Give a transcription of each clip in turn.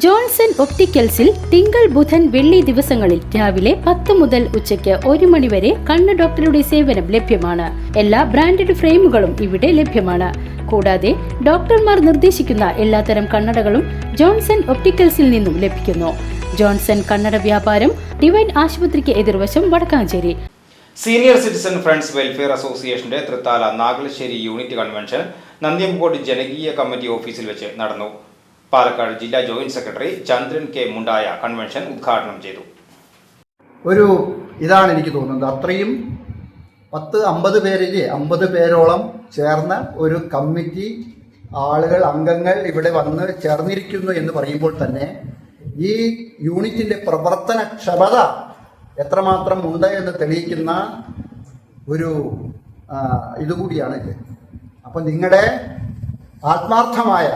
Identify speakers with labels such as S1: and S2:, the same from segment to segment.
S1: Johnson ഒപ്റ്റിക്കൽസിൽ തിങ്കൾ ബുധൻ വെള്ളി ദിവസങ്ങളിൽ രാവിലെ പത്ത് മുതൽ ഉച്ചയ്ക്ക് ഒരു മണി വരെ കണ്ണ് ഡോക്ടറുടെ സേവനം ലഭ്യമാണ്. എല്ലാ ബ്രാൻഡഡ് ഫ്രെയിമുകളും ഇവിടെ ലഭ്യമാണ്. കൂടാതെ ഡോക്ടർമാർ നിർദ്ദേശിക്കുന്ന എല്ലാത്തരം കണ്ണടകളും ജോൺസൺ ഒപ്റ്റിക്കൽസിൽ നിന്നും ലഭിക്കുന്നു. ജോൺസൺ കണ്ണട വ്യാപാരം ഡിവൈൻ ആശുപത്രിക്ക് എതിർവശം Vadakkancherry.
S2: Senior citizen friends welfare അസോസിയേഷന്റെ തൃത്താല നാഗലശ്ശേരി യൂണിറ്റ് കൺവെൻഷൻ നന്ദ്യംകോട് ജനകീയ കമ്മിറ്റി ഓഫീസിൽ വെച്ച് നടന്നു. പാലക്കാട് ജില്ലാ joint secretary Chandran K മുണ്ടായ convention ഉദ്ഘാടനം ചെയ്തു.
S3: ഒരു ഇതാണ് എനിക്ക് തോന്നുന്നത്. അത്രയും പത്ത് അമ്പത് പേരില്ലേ അമ്പത് പേരോളം ചേർന്ന ഒരു കമ്മിറ്റി ആളുകൾ അംഗങ്ങൾ ഇവിടെ വന്ന് ചേർന്നിരിക്കുന്നു എന്ന് പറയുമ്പോൾ തന്നെ ഈ യൂണിറ്റിന്റെ പ്രവർത്തനക്ഷമത എത്രമാത്രം ഉണ്ട് എന്ന് തെളിയിക്കുന്ന ഒരു ഇതുകൂടിയാണ് ഇത്. അപ്പം നിങ്ങളുടെ ആത്മാർത്ഥമായ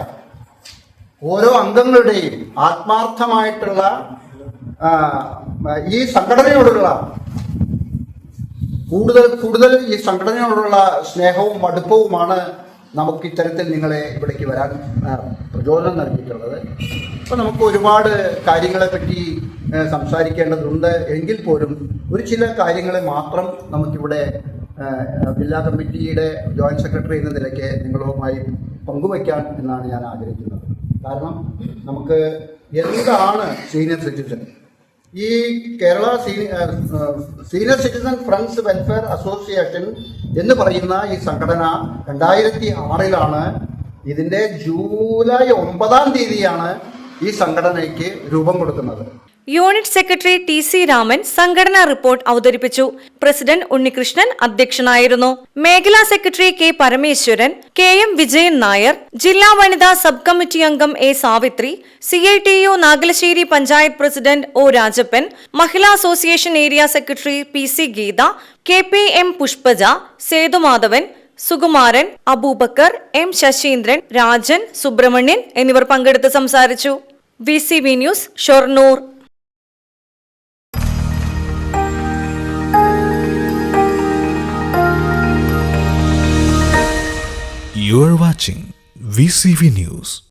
S3: ഓരോ അംഗങ്ങളുടെയും ആത്മാർത്ഥമായിട്ടുള്ള ഈ സംഘടനയോടുള്ള കൂടുതൽ കൂടുതൽ ഈ സംഘടനയോടുള്ള സ്നേഹവും അടുപ്പവുമാണ് നമുക്ക് ഇത്തരത്തിൽ നിങ്ങളെ ഇവിടേക്ക് വരാൻ പ്രചോദനം നൽകിയിട്ടുള്ളത്. അപ്പോൾ നമുക്ക് ഒരുപാട് കാര്യങ്ങളെ പറ്റി സംസാരിക്കേണ്ടതുണ്ട്. എങ്കിൽ പോലും ഒരു ചില കാര്യങ്ങളെ മാത്രം നമുക്കിവിടെ ജില്ലാ കമ്മിറ്റിയുടെ ജോയിന്റ് സെക്രട്ടറി എന്ന നിലയ്ക്ക് നിങ്ങളുമായി പങ്കുവയ്ക്കാൻ എന്നാണ് ഞാൻ ആഗ്രഹിക്കുന്നത്. കാരണം നമുക്ക് എന്താണ് സീനിയർ സിറ്റിസൺ ഈ Kerala senior citizen friends welfare association എന്ന് പറയുന്ന ഈ സംഘടന രണ്ടായിരത്തി ആറിലാണ് ഇതിന്റെ ജൂലൈ ഒമ്പതാം തീയതിയാണ് ഈ സംഘടനയ്ക്ക് രൂപം കൊടുക്കുന്നത്.
S4: Unit secretary T C Raman സംഘടനാ റിപ്പോർട്ട് അവതരിപ്പിച്ചു. പ്രസിഡന്റ് ഉണ്ണികൃഷ്ണൻ അധ്യക്ഷനായിരുന്നു. മേഖലാ secretary K Parameswaran K M Vijayan Nair ജില്ലാ വനിതാ സബ് കമ്മിറ്റി അംഗം A Savithri C I T U Nagalassery panchayat president O Rajappan Mahila association area secretary P C Geetha K P M Pushpaja Sethumadhavan Sukumaran Aboobacker M Saseendran Rajan Subramanian എന്നിവർ പങ്കെടുത്ത് സംസാരിച്ചു V C V news Shoranur
S5: You are watching VCV News.